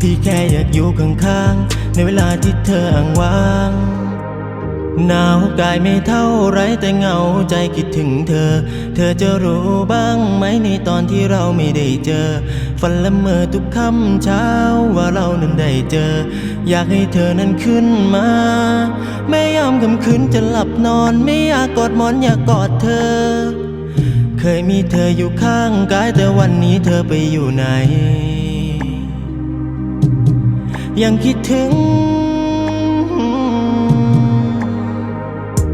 พี่แค่อยากอยู่ข้างๆ ในเวลาที่เธออ้างว้าง หนาวกายไม่เท่าไรแต่เหงาใจคิดถึงเธอ เธอจะรู้บ้างไหมในตอนที่เราไม่ได้เจอ ฝันละเมอทุกค่ำเช้าว่าเรานั้นได้เจอ อยากให้เธอนั้นขึ้นมา แม่ยามค่ำคืนจะหลับนอนไม่อยากกอดหมอนอยากกอดเธอ เคยมีเธออยู่ข้างกายแต่วันนี้เธอไปอยู่ไหน ยังคิดถึง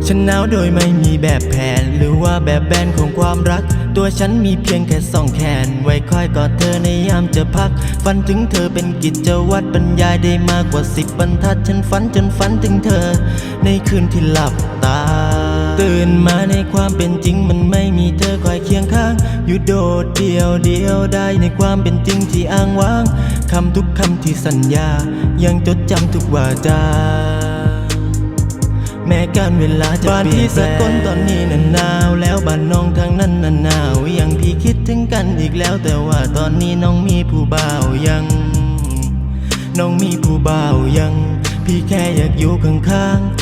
ฉันหนาวโดยไม่มีแบบแผน หรือว่าแบบแบนของความรัก ตัวฉันมีเพียงแค่สองแขน ไว้คอยกอดเธอในยามจะพัก ฝันถึงเธอเป็นกิจวัตรบรรยายได้มากกว่าสิบบรรทัด ฉันฝันจนฝันถึงเธอ ในคืนที่หลับตา ตื่นมาในความเป็นจริงมันไม่มีเธอคอยเคียงข้าง อยู่โดดเดียวเดียวได้ในความเป็นจริงที่อ้างว้าง คำทุกคำที่สัญญา ยังจดจำทุกวาจา แม้การเวลาจะบ้านพี่สกลตอนนี้น่ะหนาว แล้วบ้านน้องทางนั้นน่ะหนาว ยังพี่คิดถึงกันอีกแล้ว แต่ว่าตอนนี้น้องมีผู้บ่าวยัง น้องมีผู้บ่าวยัง พี่แค่อยากอยู่ข้างๆ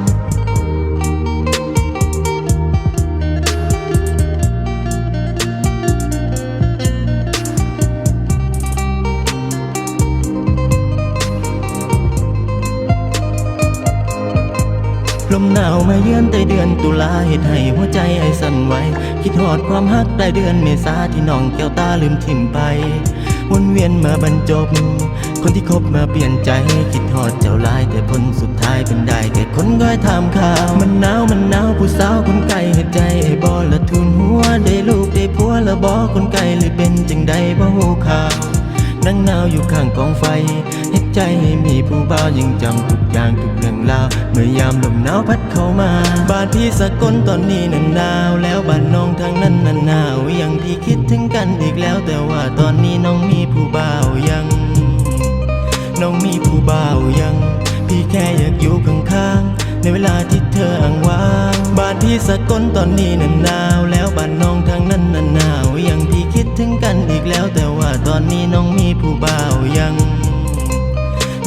ลมหนาวมาเยือนใต้เดือนตุลาเหตุให้หัวใจไอ้สั่นไหวคิดหอดความฮักใต้เดือนเมษาที่น้องแก้วตาลืมทิมไปวนเวียนมาบรรจบ คนที่คบมาเปลี่ยนใจคิดหอดเจ้าลายแต่ผลสุดท้ายเป็นได้แค่คนก้อยถามข่าว มันหนาวมันหนาวผู้สาวคนไกลเหตุใจไอ้บอละทุนหัวได้ลูกได้ผัวละบอ นั่งหนาวอยู่ข้างกองไฟเห็ดใจให้มีผู้บ่าวยังจำทุกอย่างทุกเรื่องราว เมื่อยามลมหนาวพัดเข้ามา บ้านพี่สกลตอนนี้น่ะหนาว แล้วบ้านน้องทางนั้นน่ะหนาว ยังพี่คิดถึงกันอีกแล้ว แต่ว่าตอนนี้น้องมีผู้บ่าวยัง น้องมีผู้บ่าวยัง พี่แค่อยากอยู่ข้างๆในเวลาที่เธออ้างว้าง บ้านพี่สกลตอนนี้น่ะหนาว แล้วบ้านน้องทางนั้นน่ะหนาวยัง ถึงกันอีกแล้ว แต่ว่าตอนนี้น้องมีผู้บ่าวยัง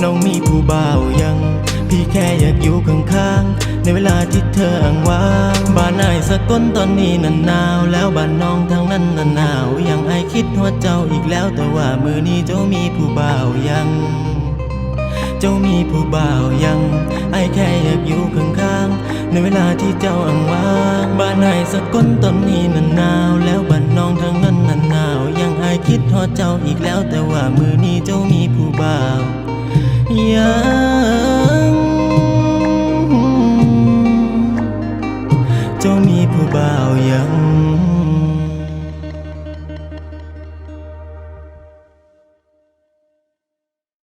น้องมีผู้บ่าวยัง พี่แค่อยากอยู่ข้างๆ ในเวลาที่เธออ้างว้างบ้านไอ้ายสกลตอนนี้น่ะหนาว แล้วบ้านน้องทางนั้นน่ะหนาว ยังไอคิดหัวเจ้าอีกแล้ว แต่ว่ามือนี้เจ้ามีผู้บ่าวยังเจ้ามีผู้บ่าวยัง ไอแค่อยากอยู่ข้างๆ ในเวลาที่เจ้าอ้างว้าง บ้านไหนสกลตอนนี้มันหนาวแล้ว คิดทอดเจ้าอีกแล้ว แต่ว่ามือนี้เจ้ามีผู้บ่าวยังเจ้ามีผู้บ่าวยัง